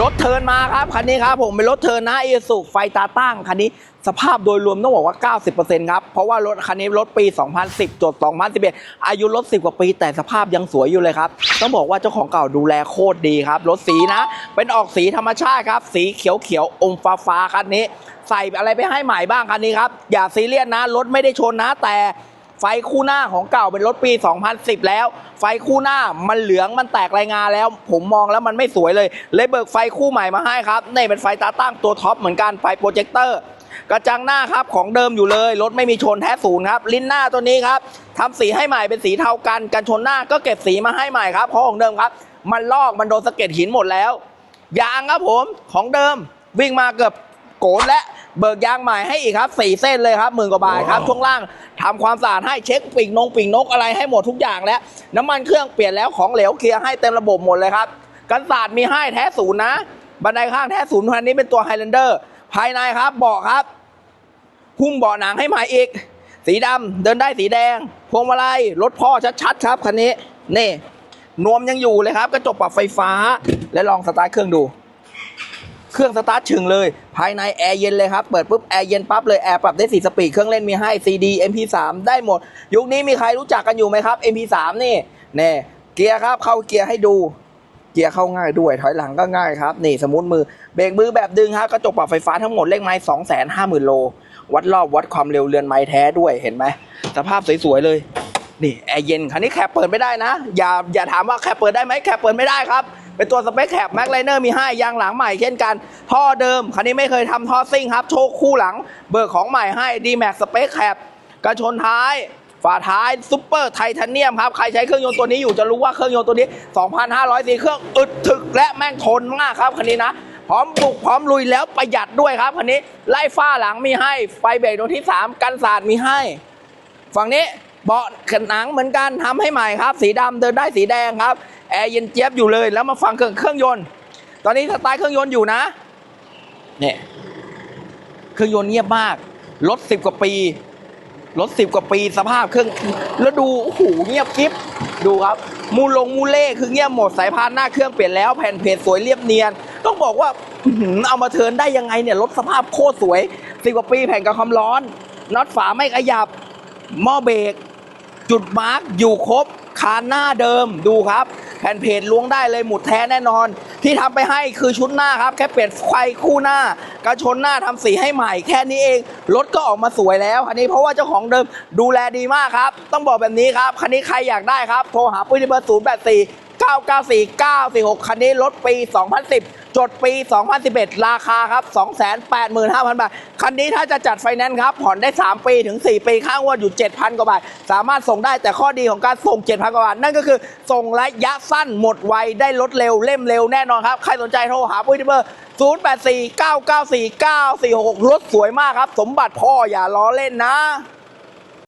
รถเทินมาครับคันนี้ครับผมเป็นรถเทินนะเอสุไฟตาตั้งคันนี้สภาพโดยรวมต้องบอกว่า 90%ครับ เพราะว่ารถคันนี้รถปี 2010จด2011 อายุรถ 10 กว่าปี แต่สภาพยังสวยอยู่เลยครับ ต้องบอกว่าเจ้าของเก่าดูแลโคตรดีครับ รถสีนะ เป็นออกสีธรรมชาติครับ สีเขียวเขียวอมฟ้าฟ้าๆคันนี้ ใส่อะไรไปให้ใหม่บ้างคันนี้ครับ อย่าซีเรียสนะ รถไม่ได้ชนนะแต่ ไฟคู่หน้าของเก่าเป็นรถปี 2010 แล้ว ไฟคู่หน้ามันเหลืองมันแตกรายงานแล้ว ผมมองแล้วมันไม่สวยเลย เลยเบิกไฟคู่ใหม่มาให้ครับนี่เป็นไฟตาตั้งตัวท็อปเหมือนกันไฟโปรเจคเตอร์กระจังหน้าครับของเดิมอยู่เลย รถไม่มีชนแท้ศูนย์ครับ ลิ้นหน้าตัวนี้ครับทำสีให้ใหม่เป็นสีเทากันกันชนหน้าก็เก็บสีมาให้ใหม่ครับเพราะของเดิมครับ มันลอกมันโดนสะเก็ดหินหมดแล้วยางครับผมของเดิมวิ่งมาเกือบโกนและ เบิกยางใหม่ให้อีกครับสี่เส้นเลยครับหมื่นกว่าบาทครับช่วงล่างทำความสะอาดให้เช็คปีกนงปีกนกอะไรให้หมดทุกอย่างแล้ว น้ำมันเครื่องเปลี่ยนแล้วของเหลวเคลียร์ให้เต็มระบบหมดเลยครับกันศาสตร์มีให้แท้ศูนย์นะ บันไดข้างแท้ศูนย์คันนี้เป็นตัวไฮแลนเดอร์ภายในครับเบาะครับหุ้มเบาะหนังให้ใหม่อีก สีดำเดินได้สีแดง พวงมาลัยรถพ่อชัดๆครับคันนี้นี่นวมยังอยู่เลยครับกระจกปรับไฟฟ้าและลองสตาร์ทเครื่องดู เครื่องสตาร์ทชึงเลย ภายในแอร์เย็นเลยครับ เปิดปุ๊บแอร์เย็นปั๊บเลย แอร์ปรับได้4สปีด เครื่องเล่นมีให้ CD MP3 ได้หมด ยุคนี้มีใครรู้จักกันอยู่ไหมครับ MP3 นี่แน่เกียร์ครับเข้าเกียร์ให้ดู เกียร์เข้าง่ายด้วย ถอยหลังก็ง่ายครับ นี่สมมติมือเบรกมือแบบดึงครับกระจกปรับไฟฟ้าทั้งหมดเลขไม้2 5 0 0 0 0โล วัดรอบวัดความเร็วเรือนไม้แท้ด้วยเห็นไหมสภาพสวยๆเลยนี่แอร์เย็นคันนี้แคปเปิดไม่ได้นะ อย่าอย่าถามว่าแคปเปิดได้ไหมแคปเปิดไม่ได้ครับ เป็นตัวสเปคแคปแม็กไลเนอร์มีให้ยางหลังใหม่เช่นกัน ท่อเดิม คันนี้ไม่เคยทำท่อซิ่งครับ โชคคู่หลัง เบิกของใหม่ให้ดีแม็กสเปคแคปกระชนท้ายฝาท้ายซุปเปอร์ไทเทเนียมครับ ใครใช้เครื่องยนต์ตัวนี้อยู่จะรู้ว่าเครื่องยนต์ตัวนี้ 2,500ซีเครื่องอึดถึกและแม่งทนมากครับคันนี้นะ พร้อมบุกพร้อมลุยแล้วประหยัดด้วยครับคันนี้ไล่ฝ้าหลังมีให้ไฟเบรกดวงที่ 3 กันสาดมีให้ ฝั่งนี้ เบาะหนังเหมือนกันทำให้ใหม่ครับ สีดำเดินได้สีแดงครับแอร์เย็นเจี๊ยบอยู่เลยแล้วมาฟังเครื่องเครื่องยนต์ ตอนนี้สไตล์เครื่องยนต์อยู่นะเนี่ยเครื่องยนต์เงียบมากรถสิบกว่าปีรถสิบกว่าปีสภาพเครื่องแล้วดูโอ้โหเงียบกริบดูครับ มูลงมูเล่คือเงียบหมดสายพานหน้าเครื่องเปลี่ยนแล้วแผ่นเพจสวยเรียบเนียน ต้องบอกว่าเอามาเทินได้ยังไงเนี่ยรถสภาพโคตรสวยสิบกว่าปีแผ่นกับความร้อนน็อตฝาไม่ขยับหม้อเบรก จุดมาร์กอยู่ครบคานหน้าเดิมดูครับ แผ่นเพจล้วงได้เลยหมุดแท้แน่นอน ที่ทำไปให้คือชุดหน้าครับ แค่เปลี่ยนไฟคู่หน้ากระชนหน้าทำสีให้ใหม่แค่นี้เอง รถก็ออกมาสวยแล้วคันนี้เพราะว่าเจ้าของเดิมดูแลดีมากครับ ต้องบอกแบบนี้ครับคันนี้ใครอยากได้ครับโทรหาปุ้ยที่เบอร์0 8 4 994 946 คันนี้รถปี 2010 จดปี 2011 ราคาครับ 285,000 บาท คันนี้ถ้าจะจัดไฟแนนซ์ครับ ผ่อนได้ 3 ปีถึง 4 ปีค่างวดอยู่ 7,000 กว่าบาท สามารถส่งได้แต่ข้อดีของการส่ง 7,000 กว่าบาท นั่นก็คือส่งระยะสั้นหมดไว ได้รถเร็วเล่มเร็วแน่นอนครับ ใครสนใจโทรหาปุ้ยที่เบอร์084 994 9466รถสวยมากครับ สมบัติพ่ออย่าล้อเล่นนะ